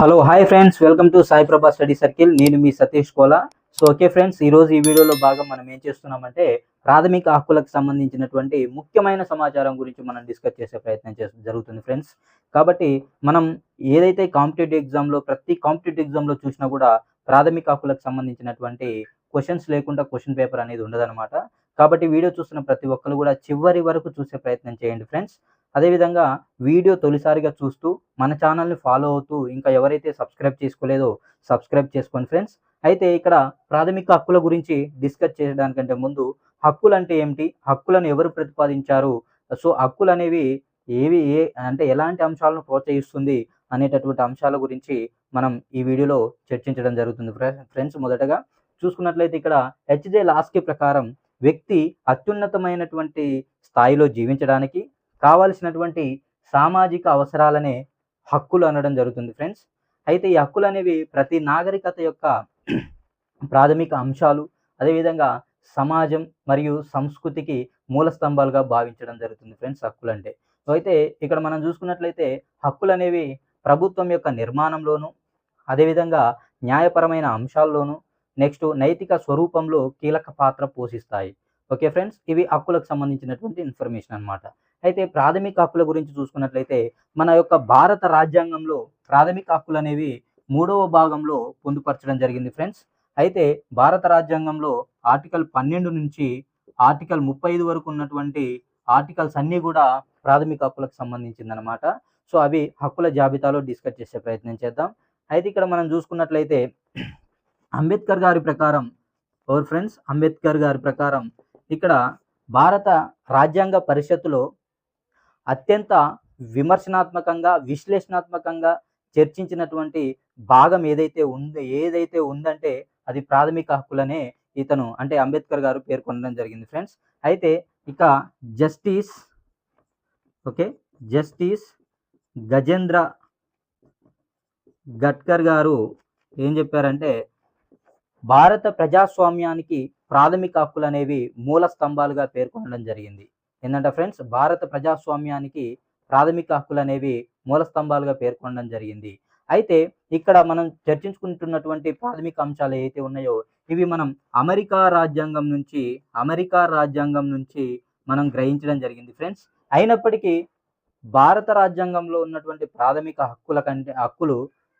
Hello hi friends welcome to Sai Prabha study circle నేను మీ Satish Kola. So okay friends ఈ రోజు ఈ వీడియోలో భాగం మనం ఏం చేస్తున్నామంటే ప్రాథమిక హక్కులకు సంబంధించినటువంటి ముఖ్యమైన సమాచారం గురించి మనం డిస్కస్ చేసే ప్రయత్నం చేసి జరుగుతుంది ఫ్రెండ్స్ కాబట్టి మనం ఏదైతే కాంపిటేటివ్ ఎగ్జామ్లో ప్రతి కాంపిటేటివ్ ఎగ్జామ్లో చూసినా కూడా ప్రాథమిక హక్కులకు సంబంధించినటువంటి క్వశ్చన్స్ లేకుండా క్వశ్చన్ పేపర్ అనేది ఉండదన్నమాట. కాబట్టి వీడియో చూస్తున్న ప్రతి ఒక్కరు కూడా చివరి వరకు చూసే ప్రయత్నం చేయండి ఫ్రెండ్స్ అదేవిధంగా వీడియో తొలిసారిగా చూస్తూ మన ఛానల్ని ఫాలో అవుతూ ఇంకా ఎవరైతే సబ్స్క్రైబ్ చేసుకోలేదో సబ్స్క్రైబ్ చేసుకోండి ఫ్రెండ్స్. అయితే ఇక్కడ ప్రాథమిక హక్కుల గురించి డిస్కస్ చేయడానికంటే ముందు హక్కులు అంటే ఏమిటి? హక్కులను ఎవరు ప్రతిపాదించారు? సో హక్కులు అనేవి ఏవి ఏ అంటే ఎలాంటి అంశాలను ప్రోత్సహిస్తుంది అనేటటువంటి అంశాల గురించి మనం ఈ వీడియోలో చర్చించడం జరుగుతుంది ఫ్రెండ్స్. మొదటగా చూసుకున్నట్లయితే ఇక్కడ హెచ్జే లాస్కి ప్రకారం వ్యక్తి అత్యున్నతమైనటువంటి స్థాయిలో జీవించడానికి కావలసినటువంటి సామాజిక అవసరాలనే హక్కులు అనడం జరుగుతుంది ఫ్రెండ్స్. అయితే ఈ హక్కులు అనేవి ప్రతి నాగరికత యొక్క ప్రాథమిక అంశాలు అదేవిధంగా సమాజం మరియు సంస్కృతికి మూల స్తంభాలుగా భావించడం జరుగుతుంది ఫ్రెండ్స్ హక్కులు అంటే అయితే ఇక్కడ మనం చూసుకున్నట్లయితే హక్కులు అనేవి ప్రభుత్వం యొక్క నిర్మాణంలోను అదేవిధంగా న్యాయపరమైన అంశాల్లోనూ నెక్స్ట్ నైతిక స్వరూపంలో కీలక పాత్ర పోషిస్తాయి. Okay friends? ఇవి హక్కులకు సంబంధించినటువంటి ఇన్ఫర్మేషన్ అన్నమాట. అయితే ప్రాథమిక హక్కుల గురించి చూసుకున్నట్లయితే మన యొక్క భారత రాజ్యాంగంలో ప్రాథమిక హక్కులు అనేవి మూడవ భాగంలో పొందుపరచడం జరిగింది ఫ్రెండ్స్ అయితే భారత రాజ్యాంగంలో ఆర్టికల్ పన్నెండు నుంచి ఆర్టికల్ ముప్పై ఐదు వరకు ఉన్నటువంటి ఆర్టికల్స్ అన్నీ కూడా ప్రాథమిక హక్కులకు సంబంధించిందనమాట సో అవి హక్కుల జాబితాలో డిస్కస్ చేసే ప్రయత్నం చేద్దాం. అయితే ఇక్కడ మనం చూసుకున్నట్లయితే అంబేద్కర్ గారి ప్రకారం ఓవర్ ఫ్రెండ్స్ అంబేద్కర్ గారి ప్రకారం ఇక్కడ భారత రాజ్యాంగ పరిషత్తులో అత్యంత విమర్శనాత్మకంగా విశ్లేషణాత్మకంగా చర్చించినటువంటి భాగం ఏదైతే ఉంది ఏదైతే ఉందంటే అది ప్రాథమిక హక్కులనే ఇతను అంటే అంబేద్కర్ గారు పేర్కొనడం జరిగింది ఫ్రెండ్స్. అయితే ఇక justice okay justice Gajendra Gadkari గారు ఏం చెప్పారంటే భారత ప్రజాస్వామ్యానికి ప్రాథమిక హక్కులు అనేవి మూల స్తంభాలుగా పేర్కొనడం జరిగింది. ఏంటంటే ఫ్రెండ్స్ భారత ప్రజాస్వామ్యానికి ప్రాథమిక హక్కులు అనేవి మూల స్తంభాలుగా పేర్కొనడం జరిగింది. అయితే ఇక్కడ మనం చర్చించుకుంటున్నటువంటి ప్రాథమిక అంశాలు ఏవైతే ఉన్నాయో ఇవి మనం అమెరికా రాజ్యాంగం నుంచి అమెరికా రాజ్యాంగం నుంచి మనం గ్రహించడం జరిగింది ఫ్రెండ్స్. అయినప్పటికీ భారత రాజ్యాంగంలో ఉన్నటువంటి ప్రాథమిక హక్కుల కంటే హక్కులు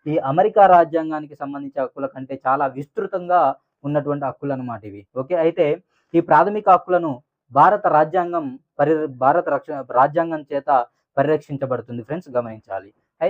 ఈ అమెరికా రాజ్యాంగానికి సంబంధించిన హక్కుల కంటే చాలా విస్తృతంగా ఉన్నటువంటి హక్కులు అనమాట ఇవి. ఓకే అయితే ఈ ప్రాథమిక హక్కులను భారత రాజ్యాంగం పరి భారత రక్ష రాజ్యాంగం చేత పరిరక్షించబడుతుంది. ఫ్రెండ్స్ గమనించాలి.